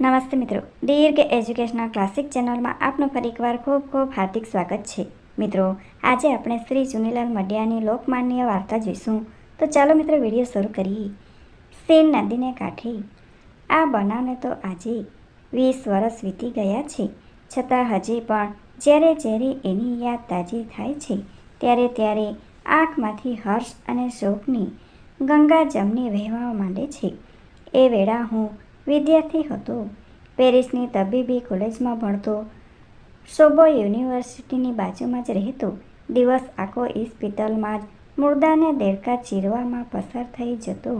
નમસ્તે મિત્રો. દીર્ઘ educational classic ચેનલમાં આપનું ફરી એકવાર ખૂબ ખૂબ હાર્દિક સ્વાગત છે. મિત્રો, આજે આપણે શ્રી ચુનીલાલ મડિયાની લોકમાન્ય વાર્તા જોઈશું. તો ચાલો મિત્રો વીડિયો શરૂ કરીએ. સેન નદીને કાંઠે. આ બનાવને તો આજે વીસ વર્ષ વીતી ગયા છે. છતાં હજી પણ જ્યારે જ્યારે એની યાદ તાજી થાય છે, ત્યારે ત્યારે આંખમાંથી હર્ષ અને શોકની ગંગા જમની વહેવા માંડે છે. એ વેળા હું વિદ્યાર્થી હતો. પેરિસની તબીબી કોલેજમાં ભણતો. શોબો યુનિવર્સિટીની બાજુમાં જ રહેતો. દિવસ આખો ઇસ્પિતલમાં જ મુર્દાને દેડકા ચીરવામાં પસાર થઈ જતો.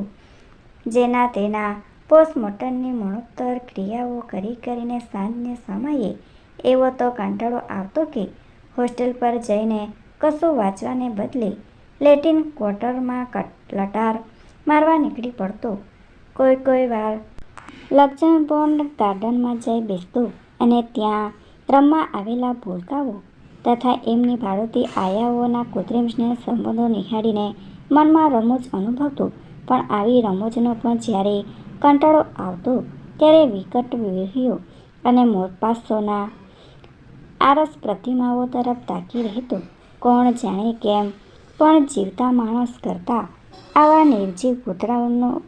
જેના તેના પોસ્ટમોર્ટમની મણોત્તર ક્રિયાઓ કરી કરીને સાંજને સમયે એવો તો કંટાળો આવતો કે હોસ્ટેલ પર જઈને કશું વાંચવાને બદલે લેટિન ક્વાર્ટરમાં લટાર મારવા નીકળી પડતો. કોઈ કોઈ વાર લક્ઝમબોર્ગ ગાર્ડનમાં જઈ બેસતો અને ત્યાં રમવા આવેલા ભૂલકાઓ તથા એમની ભાડોતી આયાઓના કૃત્રિમ સ્નેહ સંબંધો નિહાળીને મનમાં રમૂજ અનુભવતો. પણ આવી રમૂજનો પણ જ્યારે કંટાળો આવતો ત્યારે વિકટ વ્યૂહીઓ અને મોરપાસોના આરસ પ્રતિમાઓ તરફ તાકી રહેતો. કોણ જાણે કેમ પણ જીવતા માણસ કરતાં આવા નિર્જીવ કૂતરાઓનો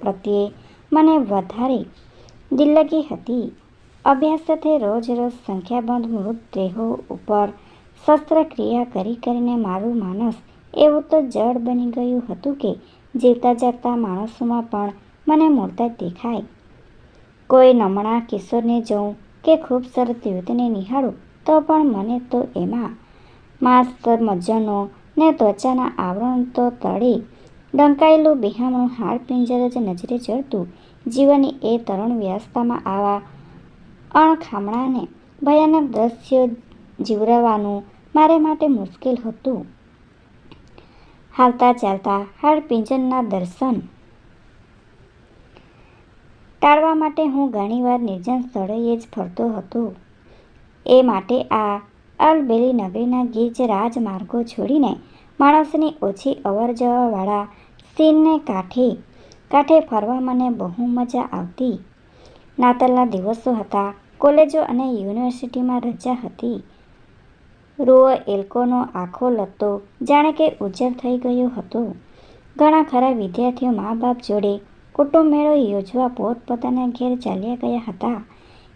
પ્રત્યે મને વધારે દિલ્લગી હતી. અભ્યાસ સાથે રોજ રોજ સંખ્યાબંધ મૃતદેહો ઉપર શસ્ત્રક્રિયા કરી કરીને મારું માનસ એવું તો જડ બની ગયું હતું કે જીવતા જાગતા માણસોમાં પણ મને મૂળતા દેખાય. કોઈ નમણા કિશોરને જોઉં કે ખૂબ સરસ યુવતીને નિહાળું તો પણ મને તો એમાં માસ્ત મજ્જનો ને ત્વચાના આવરણ તો તળે ડંકાયેલું બિહામણું હાડપિંજર જ નજરે ચડતું. જીવનની એ તરુણ વ્યવસ્થામાં આવા અણખામણાને ભયાનક દ્રશ્યો જીવરાવાનું મારે માટે મુશ્કેલ હતું. હાલતા ચાલતા હાડપિંજરના દર્શન ટાળવા માટે હું ઘણીવાર નિર્જન સ્થળોએ જ ફરતો હતો. એ માટે આ અલબેલી નગરીના ગીચ રાજમાર્ગો છોડીને માણસની ઓછી અવરજવરવાળા સીનને કાંઠે કાંઠે ફરવા મને બહુ મજા આવતી. નાતાલના દિવસો હતા, કોલેજો અને યુનિવર્સિટીમાં રજા હતી. રૂઓ એલ્કોનો આખો લત્તો જાણે કે ઉજ્જર થઈ ગયો હતો. ઘણા ખરા વિદ્યાર્થીઓ મા બાપ જોડે કુટુંબ મેળો યોજવા પોતપોતાના ઘેર ચાલ્યા ગયા હતા.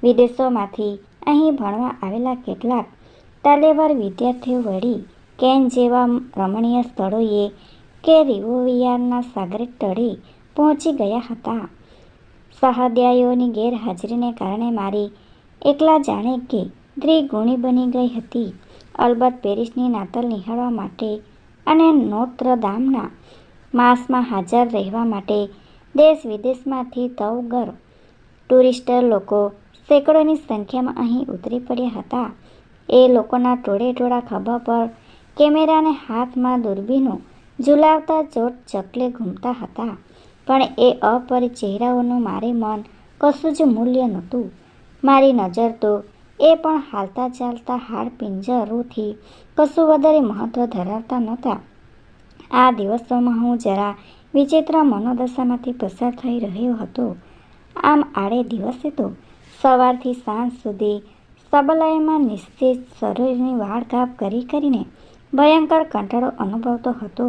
વિદેશોમાંથી અહીં ભણવા આવેલા કેટલાક તાલેવાર વિદ્યાર્થીઓ વળી કેન જેવા રમણીય સ્થળોએ કે રિવોવિયારના સાગરે તળે પહોંચી ગયા હતા. સહાધ્યાયોની ગેરહાજરીને કારણે મારી એકલા જાણે કે દ્વિગુણી બની ગઈ હતી. અલબત્ત પેરિસની નાતલ નિહાળવા માટે અને નોત્ર દામના માસમાં હાજર રહેવા માટે દેશ વિદેશમાંથી તવગર ટુરિસ્ટ લોકો સેંકડોની સંખ્યામાં અહીં ઉતરી પડ્યા હતા. એ લોકોના ટોળે ટોળા ખભા પર કેમેરાને હાથમાં દૂરબીનો ઝુલાવતા ચોટ ચકલે ઘૂમતા હતા. પણ એ અપરિ ચહેરાઓનું મારે મન કશું જ મૂલ્ય નહોતું. મારી નજર તો એ પણ હાલતા ચાલતા હાડપિંજરોથી કશું વધારે મહત્ત્વ ધરાવતા નહોતા. આ દિવસોમાં હું જરા વિચિત્ર મનોદશામાંથી પસાર થઈ રહ્યો હતો. આમ આડે દિવસે તો સવારથી સાંજ સુધી સબલાયમાં નિશ્ચિત શરીરની વાળકાપ કરી કરીને ભયંકર કંટાળો અનુભવતો હતો.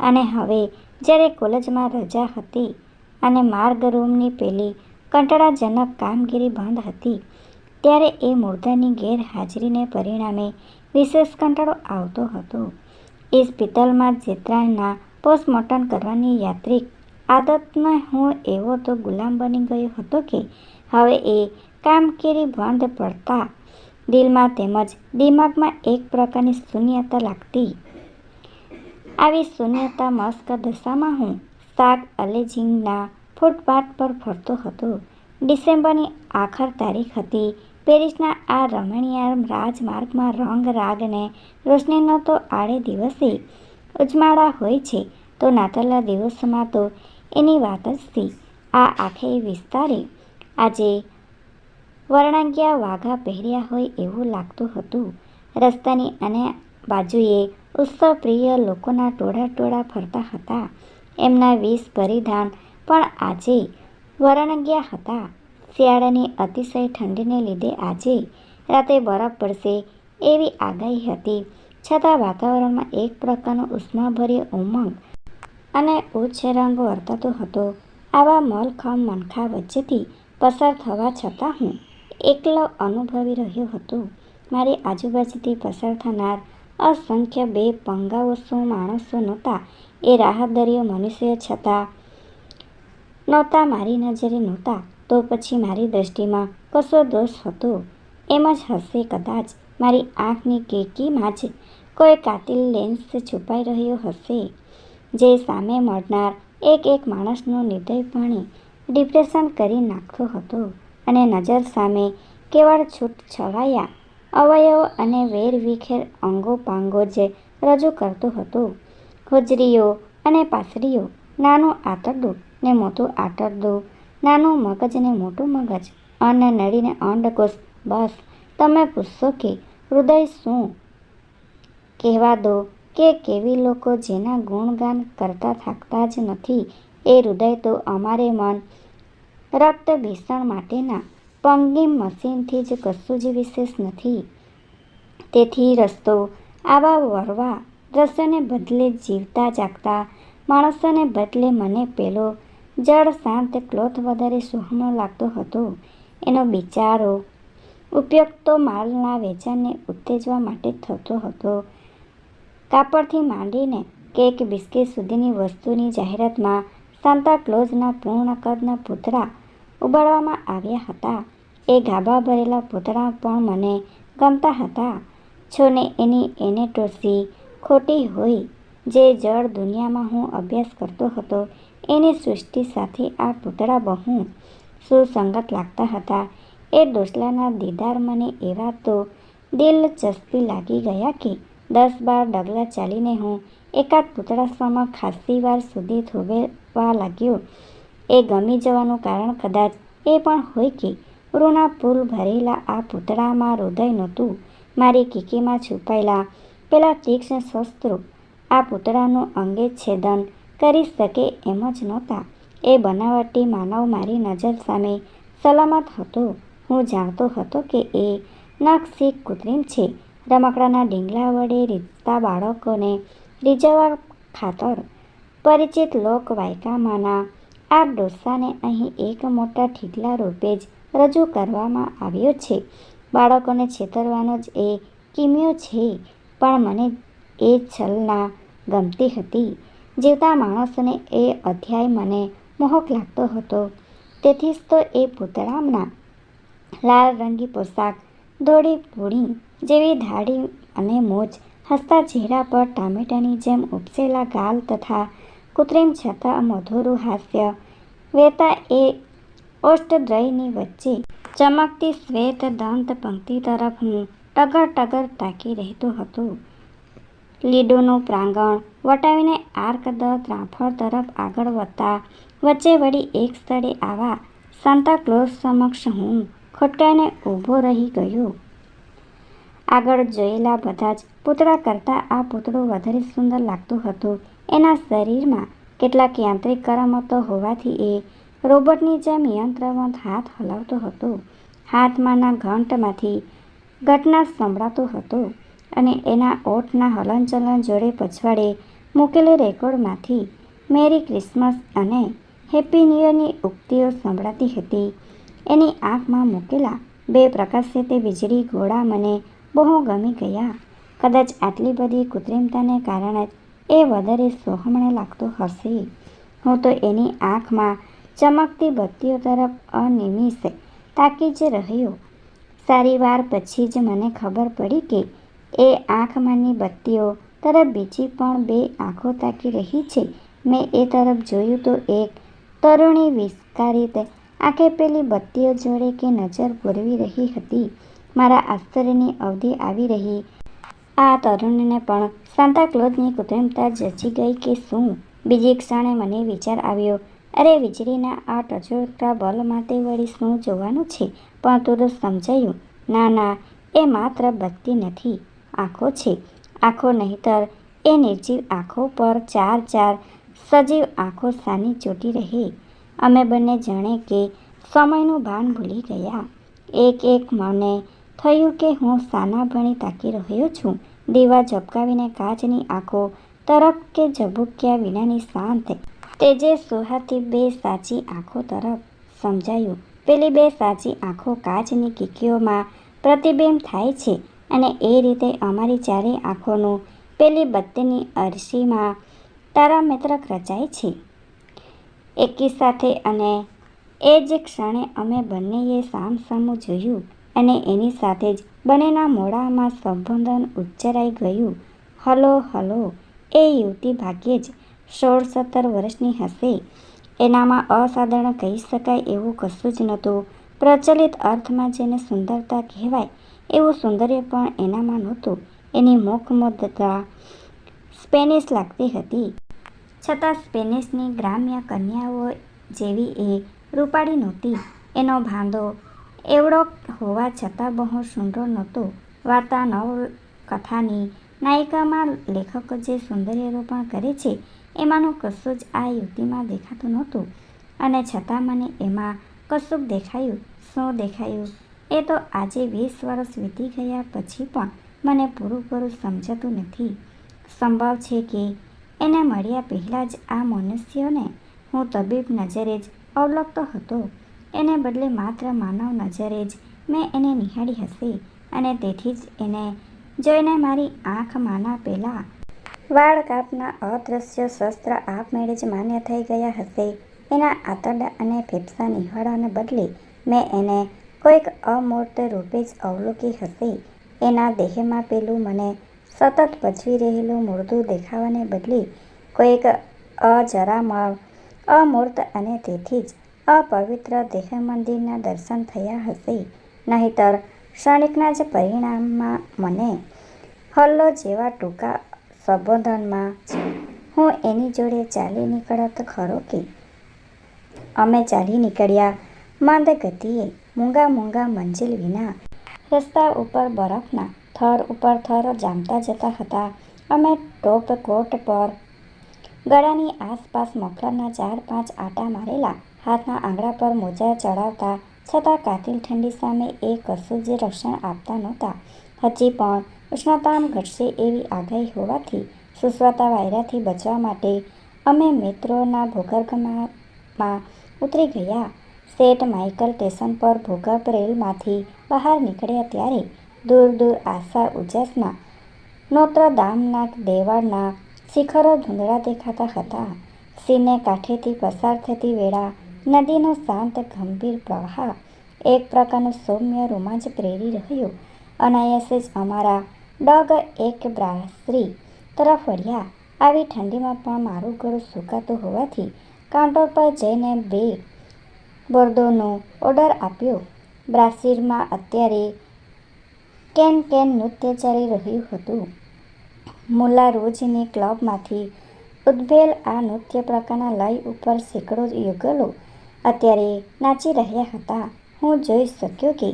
અને હવે જ્યારે કોલેજમાં રજા હતી અને માર્ગ રૂમની પેલી કંટાળાજનક કામગીરી બંધ હતી, ત્યારે એ મૂર્ધાની ગેરહાજરીને પરિણામે વિશેષ કંટાળો આવતો હતો. ઇસ્પિતલમાં ચિત્રાના પોસ્ટમોર્ટમ કરવાની યાત્રિક આદતમાં હું એવો તો ગુલામ બની ગયો હતો કે હવે એ કામગીરી બંધ પડતા દિલમાં તેમજ દિમાગમાં એક પ્રકારની શૂન્યતા લાગતી. આવી શૂન્યતા મસ્ક દશામાં હું શાક અલેજિંગના ફૂટપાથ પર ફરતો હતો. ડિસેમ્બરની આખર તારીખ હતી. પેરિસના આ રમણીય રાજમાર્ગમાં રંગ રાગને રોશનીનો તો આડે દિવસે ઉજમાળા હોય છે, તો નાતાલના દિવસોમાં તો એની વાત જ સી આ આખે વિસ્તારે આજે વર્ણાગ્યા વાઘા પહેર્યા હોય એવું લાગતું હતું. રસ્તાની અને બાજુએ ઉત્સવપ્રિય લોકોના ટોળા ટોળા ફરતા હતા. એમના વીસ પરિધાન પણ આજે વરણગ્યા હતા. શિયાળાની અતિશય ઠંડીને લીધે આજે રાતે બરફ પડશે એવી આગાહી હતી. છતાં વાતાવરણમાં એક પ્રકારનો ઉષ્માભર્ય ઉમંગ અને ઉચ્છરંગ વર્તાતો હતો. આવા મલખમ મનખા વચ્ચેથી પસાર થવા છતાં હું એકલો અનુભવી રહ્યો હતો. મારી આજુબાજુથી પસાર થનાર અસંખ્ય બે પંગાઓ શું માણસો નહોતા એ રાહદરીઓ મનુષ્ય છતાં નહોતા, મારી નજરે નહોતા. તો પછી મારી દૃષ્ટિમાં કશો દોષ હતો? એમ જ હશે કદાચ મારી આંખની કેકીમાં જ કોઈ કાતિલ લેન્સ છુપાઈ રહ્યો હશે, જે સામે મળનાર એક એક માણસનું નિર્દયપણે ડિપ્રેશન કરી નાખતો હતો. અને નજર સામે કેવળ છૂટ છવાયા. અવયવો અને વેરવિખેર અંગો પાંગો જ રજૂ કરતું હતું. હોજરીઓ અને પાસરીઓ નાનું આંતરડું ને મોટું આંતરડું, નાનું મગજ ને મોટું મગજ, અન્ન નળીને અંડકોષ. બસ, તમે પૂછશો કે હૃદય શું? કહેવા દો કે કેવી લોકો જેના ગુણગાન કરતા થાકતા જ નથી. એ હૃદય તો અમારે મન રક્ત બેસણ માટેના પંગીમ મશીનથી જ કશું જ વિશેષ નથી. તેથી રસ્તો આવા વરવા દ્રશ્યોને બદલે જીવતા જાગતા માણસોને બદલે મને પેલો જળ શાંત ક્લોથ વધારે સુહામણો લાગતો હતો. એનો બિચારો ઉપયોગ તો માલના વેચાણને ઉત્તેજવા માટે થતો હતો. કાપડથી માંડીને કેક, બિસ્કિટ સુધીની વસ્તુની જાહેરાતમાં સાન્તા ક્લોઝના પૂર્ણ કદના પૂતળા ઉબાડવામાં આવ્યા હતા. એ ગાભા ભરેલા પૂતળા પણ મને ગમતા હતા. છોને એની એનેટોસી ખોટી હોય, જે જળ દુનિયામાં હું અભ્યાસ કરતો હતો, એની સૃષ્ટિ સાથે આ પૂતળા બહુ સુસંગત લાગતા હતા. એ ડોસલાના દીદાર મને એવા તો દિલચસ્પી લાગી ગયા કે દસ બાર ડગલા ચાલીને હું એકાદ પૂતળા સામે ખાસ્સી વાર સુધી થોભેવા લાગ્યો. એ ગમી જવાનું કારણ કદાચ એ પણ હોય કે રૂના પુલ ભરેલા આ પૂતળામાં હૃદય નહોતું. મારી કીકીમાં છુપાયેલા પેલા તીક્ષ્ણ શસ્ત્રો આ પૂતળાનું અંગે છેદન કરી શકે એમ જ નહોતા. એ બનાવટી માનવ મારી નજર સામે સલામત હતો. હું જાણતો હતો કે એ નખશીક કૃત્રિમ છે. રમકડાના ડીંગલા વડે રીતતા બાળકોને રીઝવવા ખાતર પરિચિત લોક વાયકામાંના આ ડોસાને અહીં એક મોટા ઠીકલા રૂપે જ રજૂ કરવામાં આવ્યો છે. બાળકોને છેતરવાનો જ એ કિમ્યો છે, પણ મને એ છલના ગમતી હતી. જીવતા માણસોને એ અધ્યાય મને મોહક લાગતો હતો. તેથી જ તો એ પૂતળામના લાલ રંગી પોશાક ધોળી પૂડી જેવી ધાડી અને મોજ, હસતા ચહેરા પર ટામેટાની જેમ ઉપસેલા ગાલ તથા કૃત્રિમ છતાં મધુરું હાસ્ય વેતા એ ઓષ્ટદ્રયની વચ્ચે ચમકતી શ્વેત દંત પંક્તિ તરફ હું ટગર ટગર તાકી રહેતો હતો. લીડોનું પ્રાંગણ વટાવીને આર્ક દ ત્રાફળ તરફ આગળ વધતા વચ્ચે વળી એક સ્થળે આવા સાંતા ક્લોઝ સમક્ષ હું ખોટકાઈને ઊભો રહી ગયો. આગળ જોયેલા બધા જ પૂતળા કરતાં આ પૂતળું વધારે સુંદર લાગતું હતું. એના શરીરમાં કેટલાક યાંત્રિક કરામતો હોવાથી એ રોબોટની જેમ યંત્રવંત હાથ હલાવતો હતો. હાથમાંના ઘંટમાંથી ઘટના સંભળાતો હતો અને એના ઓઠના હલનચલન જોડે પછવાડે મૂકેલી રેકોર્ડમાંથી મેરી ક્રિસમસ અને હેપી ન્યૂયરની ઉક્તિઓ સંભળાતી હતી. એની આંખમાં મૂકેલા બે પ્રકાશે તે વીજળી ગોળા મને બહુ ગમી ગયા. કદાચ આટલી બધી કૃત્રિમતાને કારણે જ એ વધારે સોહમણે લાગતો હશે. હું તો એની આંખમાં ચમકતી બત્તીઓ તરફ અનિમિષ તાકી જ રહ્યો. સારી વાર પછી જ મને ખબર પડી કે એ આંખમાંની બત્તીઓ તરફ બીજી પણ બે આંખો તાકી રહી છે. મેં એ તરફ જોયું તો એક તરુણી વિસ્તારિત આંખે પેલી બત્તીઓ જોડે કે નજર પૂરવી રહી હતી. મારા આશ્ચર્યની અવધિ આવી રહી. આ તરુણીને પણ સાન્તા ક્લોઝની કૃત્રિમતા જચી ગઈ કે શું? બીજી ક્ષણે મને વિચાર આવ્યો, અરે, વીજળીના આ ટચોટા બલ્બમાં તે વળી શું જોવાનું છે પણ તુરંત સમજાયું. ના ના, એ માત્ર બત્તી નથી, આંખો છે. આંખો નહીંતર એ નિર્જીવ આંખો પર ચાર ચાર સજીવ આંખો સાની ચોટી રહી. અમે બંને જાણે કે સમયનું ભાન ભૂલી ગયા. એક એક મને થયું કે હું સાના ભણી તાકી રહ્યો છું. દીવા ઝબકાવીને કાચની આંખો તરફ કે ઝબુક્યા વિનાની શાંત તેજે સુહાથી બે સાચી આંખો તરફ સમજાયું. પેલી બે સાચી આંખો કાચની કીકીઓમાં પ્રતિબિંબ થાય છે અને એ રીતે અમારી ચારેય આંખોનું પેલી બત્તીની અરસીમાં તારામેત્રક રચાય છે. એકી સાથે અને એ જ ક્ષણે અમે બંનેએ સામસામું જોયું. અને એની સાથે જ બંનેના મોઢામાં સંબોધન ઉચ્ચરાઈ ગયું. હલો હલો, એ યુવતી ભાગ્યે જ સોળ સત્તર વર્ષની હશે. એનામાં અસાધારણ કહી શકાય એવું કશું જ નહોતું. પ્રચલિત અર્થમાં જેને સુંદરતા કહેવાય એવું સૌંદર્ય પણ એનામાં નહોતું. એની મુખ મુદ્રા સ્પેનિશ લાગતી હતી. છતાં સ્પેનિશની ગ્રામ્ય કન્યાઓ જેવી એ રૂપાળી નહોતી. એનો ભાંડો એવડો હોવા છતાં બહુ સુંદર નહોતો. વાર્તા નવલકથાની નાયિકામાં લેખક જે સૌંદર્યરોપણ કરે છે, એમાંનું કશું જ આ યુવતીમાં દેખાતું નહોતું. અને છતાં મને એમાં કશુંક દેખાયું, શું દેખાયું, એ તો આજે વીસ વર્ષ વીતી ગયા પછી પણ મને પૂરું પૂરું સમજાતું નથી. સંભવ છે કે એને મળ્યા પહેલાં જ આ મનુષ્યને હું તબીબ નજરે જ અવલોકતો હતો. એને બદલે માત્ર માનવ નજરે જ મેં એને નિહાળી હશે અને તેથી જ એને જોઈને મારી આંખમાંના પહેલાં વાળ કાપના અદૃશ્ય શસ્ત્ર આપમેળે જ માન્ય થઈ ગયા હશે. એના આતરડા અને ફેફસા નિહાળવાને બદલે મેં એને કોઈક અમૂર્ત રૂપે જ અવલોકી હશે. એના દેહમાં પેલું મને સતત પચવી રહેલું મૂળતું દેખાવાને બદલે કોઈક અજરામર, અમૂર્ત અને તેથી જ અપવિત્ર દેહમંદિરના દર્શન થયા હશે. નહીંતર ક્ષણિકના જ પરિણામમાં મને હલ્લો જેવા ટૂંકા સંબોધનમાં હું એની જોડે ચાલી નીકળત ખરો કે? અમે ચાલી નીકળ્યા મંદ ગતિએ મૂંગા મૂંગા મંજિલ વિના. રસ્તા ઉપર બરફના થર ઉપર થર જામતા જતા હતા. અમે ટોપ કોટ પર ગળાની આસપાસ મફલરના ચાર પાંચ આંટા મારેલા. હાથના આંગળા પર મોજા ચડાવતા, છતાં કાતિલ ઠંડી સામે એ કશું જ રક્ષણ આપતા નહોતા. હજી પણ ઉષ્ણતામ ઘટશે એવી આગાહી હોવાથી સુસવાતા વાયરાથી બચવા માટે અમે મેટ્રોના ભૂગર્ભમાં ઉતરી ગયા. સેટ માઇકલ સ્ટેશન પર ભૂગર્ભ રેલમાંથી બહાર નીકળ્યા ત્યારે દૂર દૂર આશા ઉજાસના નોત્રદામના દેવાળના શિખરો ધૂંધળા દેખાતા હતા. સીને કાંઠેથી પસાર થતી વેળા નદીનો શાંત, ગંભીર પ્રવાહ એક પ્રકારનો સૌમ્ય રોમાંચ પ્રેરી રહ્યો. અનાયાસે જ અમારા ડગ એક બ્રાસરી તરફ વળ્યા. આવી ઠંડીમાં પણ મારું ગળું સુકાતું હોવાથી કાઉન્ટર પર જઈને બે બોર્ડોનો ઓર્ડર આપ્યો. બ્રાસીરમાં અત્યારે કેન કેન નૃત્ય ચાલી રહ્યું હતું. મુલા રોજની ક્લબમાંથી ઉદ્ભેલ આ નૃત્ય પ્રકારના લય ઉપર સેંકડો યુગલો અત્યારે નાચી રહ્યા હતા. હું જોઈ શક્યો કે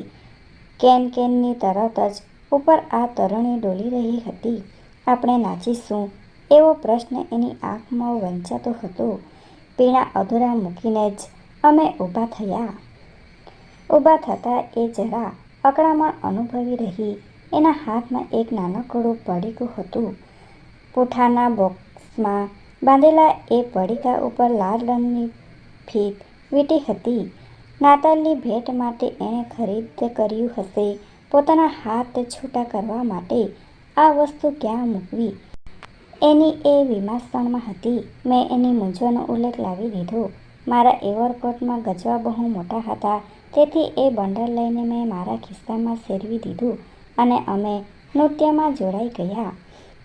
કેન કેનની તરત જ ઉપર આ તરણી ડોલી રહી હતી. આપણે નાચીશું? એવો પ્રશ્ન એની આંખમાં વંચાતો હતો. પીણા અધૂરા મૂકીને જ અમે ઊભા થયા. ઊભા થતાં એ જરા અકળામણ અનુભવી રહી. એના હાથમાં એક નાનકડું પડીકું હતું. પૂઠાના બોક્સમાં બાંધેલા એ પડીકા ઉપર લાલ રંગની ફીત વીંટી હતી. નાતાલની ભેટ માટે એણે ખરીદ કર્યું હશે. પોતાના હાથ છૂટા કરવા માટે આ વસ્તુ ક્યાં મૂકવી? એની એ વિમાસણમાં હતી. મેં એની મૂંઝવણનો ઉલ્લેખ લાવી દીધો. મારા એવરકોટમાં ગજવા બહુ મોટા હતા. તેથી એ બંડલ લઈને મેં મારા ખિસ્સામાં શેરવી દીધું અને અમે નૃત્યમાં જોડાઈ ગયા.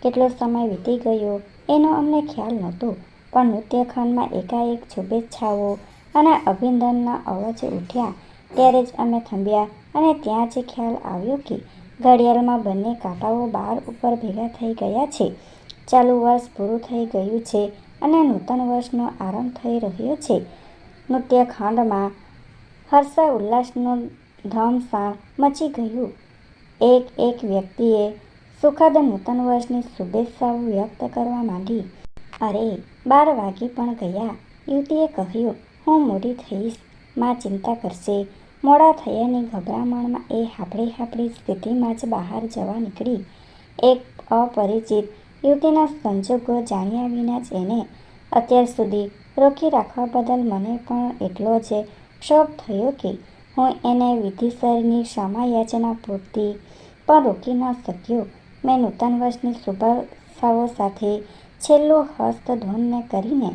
કેટલો સમય વીતી ગયો એનો અમને ખ્યાલ નહોતો. પણ નૃત્યખંડમાં એકાએક શુભેચ્છાઓ અને અભિનંદનના અવાજ ઉઠ્યા. ત્યારે જ અમે થંભ્યા અને ત્યાં જ ખ્યાલ આવ્યો કે ઘડિયાળમાં બંને કાંટાઓ બાર ઉપર ભેગા થઈ ગયા છે. ચાલુ વર્ષ પૂરું થઈ ગયું છે અને નૂતન વર્ષનો આરંભ થઈ રહ્યો છે. નૃત્યખંડમાં હર્ષ ઉલ્લાસનું ધમસાણ મચી ગયું. એક એક વ્યક્તિએ સુખદ નૂતન વર્ષની શુભેચ્છાઓ વ્યક્ત કરવા માંડી. અરે, બાર વાગી પણ ગયા. યુવતીએ કહ્યું હું મોડી થઈશમાં ચિંતા કરશે. મોડા થયાની ગભરામણમાં એ હાપડી હાપડી સ્થિતિમાં જ બહાર જવા નીકળી. એક અપરિચિત યુવતીના સંજોગો જાણ્યા વિના જ એને અત્યાર સુધી રોકી રાખવા બદલ મને પણ એટલો જ ક્ષોભ થયો કે હું એને વિધિસરની ક્ષમાયાચના પૂરતી પણ રોકી ન શક્યો. મેં નૂતન વર્ષની શુભાષાઓ સાથે છેલ્લું હસ્તધૂનને કરીને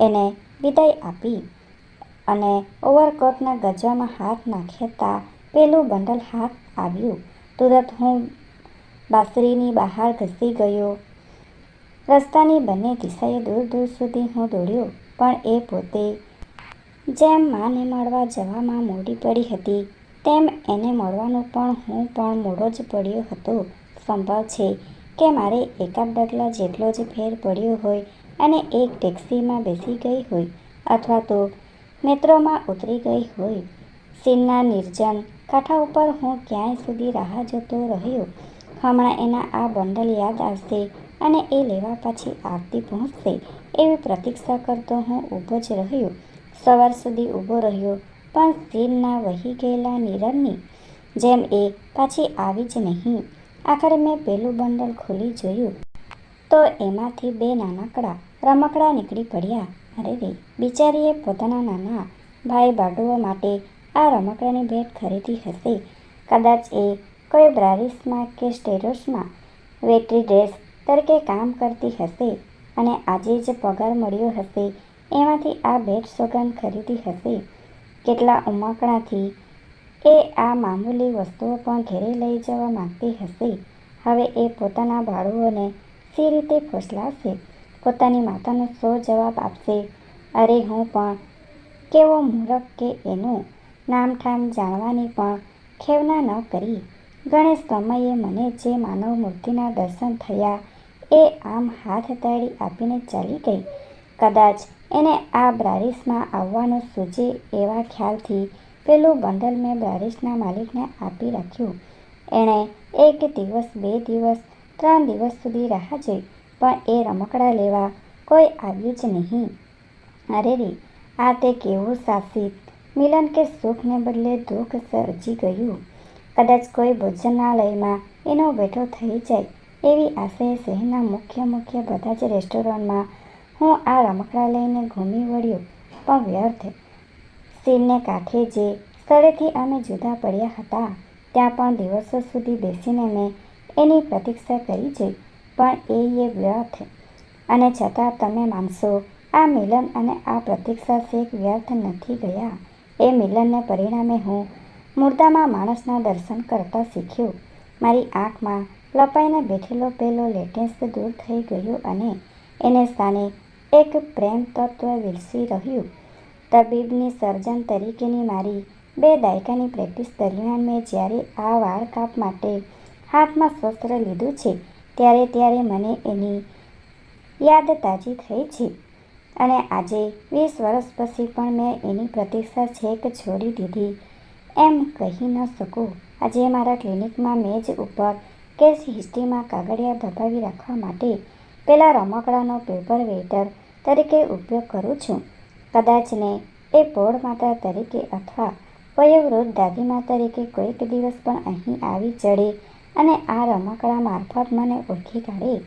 એને વિદાય આપી. અને ઓવરકોટના ગજવામાં હાથ નાખતા પેલું બંડલ હાથ આવ્યું. તુરત હું બાસરીની બહાર ઘસી ગયો. રસ્તાની બંને દિશાએ દૂર દૂર સુધી હું દોડ્યો, પણ એ પોતે જેમ માને મળવા જવામાં મોડી પડી હતી, તેમ એને મળવાનું પણ હું પણ મોડો જ પડ્યો હતો. સંભવ છે કે મારે એકાદ ડગલા જેટલો જ ફેર પડ્યો હોય અને એક ટેક્સીમાં બેસી ગઈ હોય અથવા તો મેટ્રોમાં ઉતરી ગઈ હોય. સીનના નિર્જન કાંઠા ઉપર હું ક્યાંય સુધી રાહ જોતો રહ્યો? હમણાં એના આ બંડલ યાદ આવશે અને એ લેવા પછી આરતી પહોંચશે એવી પ્રતીક્ષા કરતો હું ઊભો જ રહ્યો. સવાર સુધી ઊભો રહ્યો, પણ સીનના વહી ગયેલા નિરનની જેમ એ પાછી આવી જ નહીં. આખરે મેં પેલું બંડલ ખોલી જોયું. તો એમાંથી બે નાનકડા રમકડા નીકળી પડ્યા. રે બિચારીએ પોતાના નાના ભાઈ બાડુઓ માટે આ રમકડાની ભેટ ખરીદી હશે. કદાચ એ કોઈ બ્રારિસમાં કે સ્ટેરોસમાં વેટરી ડ્રેસ તરીકે કામ કરતી હશે અને આજે જ પગાર મળ્યો હશે એમાંથી આ ભેટ સોગાન ખરીદી હશે. કેટલા ઉમકણાથી એ આ મામૂલી વસ્તુઓ પણ ઘેરે લઈ જવા માંગતી હશે. હવે એ પોતાના બાળુઓને સી રીતે ફોસલાવશે? પોતાની માતાનો શો જવાબ આપશે. અરે હું પણ. કેવો મૂરખ કે એનું નામઠામ જાણવાની પણ ખેવના ન કરી. ગણેશ સમયે મને જે માનવ મૂર્તિના દર્શન થયા એ આમ હાથ તાળી આપીને ચાલી ગઈ. કદાચ એને આ બ્રારિસમાં આવવાનું સૂજે એવા ખ્યાલથી પેલું બંડલ મેં બ્રારિસના માલિકને આપી રાખ્યું. એણે એક દિવસ, બે દિવસ, ત્રણ દિવસ સુધી રાહ જોઈ. પણ એ રમકડા લેવા કોઈ આવ્યું જ નહીં. અરે રે, આ તે કેવું સાહસિક મિલન કે સુખને બદલે દુઃખ સર્જી ગયું. કદાચ કોઈ ભોજનાલયમાં એનો બેઠો થઈ જાય એવી આશયે શહેરના મુખ્ય મુખ્ય બધા જ રેસ્ટોરન્ટમાં હું આ રમકડા લઈને ઘૂમી વળ્યો. પણ વ્યર્થ સીનને કાંઠે જે સ્થળેથી અમે જુદા પડ્યા હતા, ત્યાં પણ દિવસો સુધી બેસીને મેં એની પ્રતીક્ષા કરી જોઈ પણ એ એ વ્યર્થ. અને છતાં તમે માનશો, આ મિલન અને આ પ્રતીક્ષા શેક વ્યર્થ નથી ગયા. એ મિલનને પરિણામે હું મુર્દામાં માણસના દર્શન કરતા શીખ્યો. મારી આંખમાં લપાઈને બેઠેલો પેલો લેટેન્સ દૂર થઈ ગયો અને એને સ્થાને એક પ્રેમ તત્વ વિલસી રહ્યું. તબીબની સર્જન તરીકેની મારી બે દાયકાની પ્રેક્ટિસ દરમિયાન મેં જ્યારે આ વાળ કાપ માટે હાથમાં શસ્ત્ર લીધું છે ત્યારે ત્યારે મને એની યાદ તાજી થઈ છે. અને આજે વીસ વર્ષ પછી પણ મેં એની પ્રતીક્ષા છેક છોડી દીધી. એમ કહી ન શકું. આજે મારા ક્લિનિકમાં મેજ ઉપર કેસ હિસ્ટ્રીમાં કાગળિયા દબાવી રાખવા માટે પેલા રમકડાનો પેપર વેઇટર તરીકે ઉપયોગ કરું છું. કદાચ ને એ પોળ માતા તરીકે અથવા વયોવૃદ્ધ દાદીમા તરીકે કોઈક દિવસ પણ અહીં આવી ચડે અને આ રમકડા મારફત મને ઓળખી કાઢે.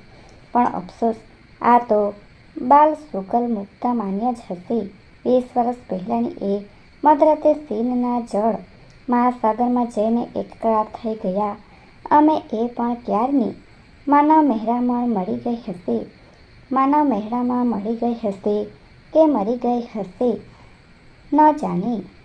પણ અફસોસ, આ તો બાલ સુગલ મુક્ત માન્ય જ હશે. વીસ વર્ષ પહેલાંની એ મધરાતે સીનના જળ મહાસાગરમાં જઈને એકકાર થઈ ગયા. અમે એ પણ ક્યારની? માનવ મહેરામણ મળી ગઈ હશે. માનવ મહેરામણ મળી ગઈ હશે કે મરી ગઈ હશે? ન જાણે.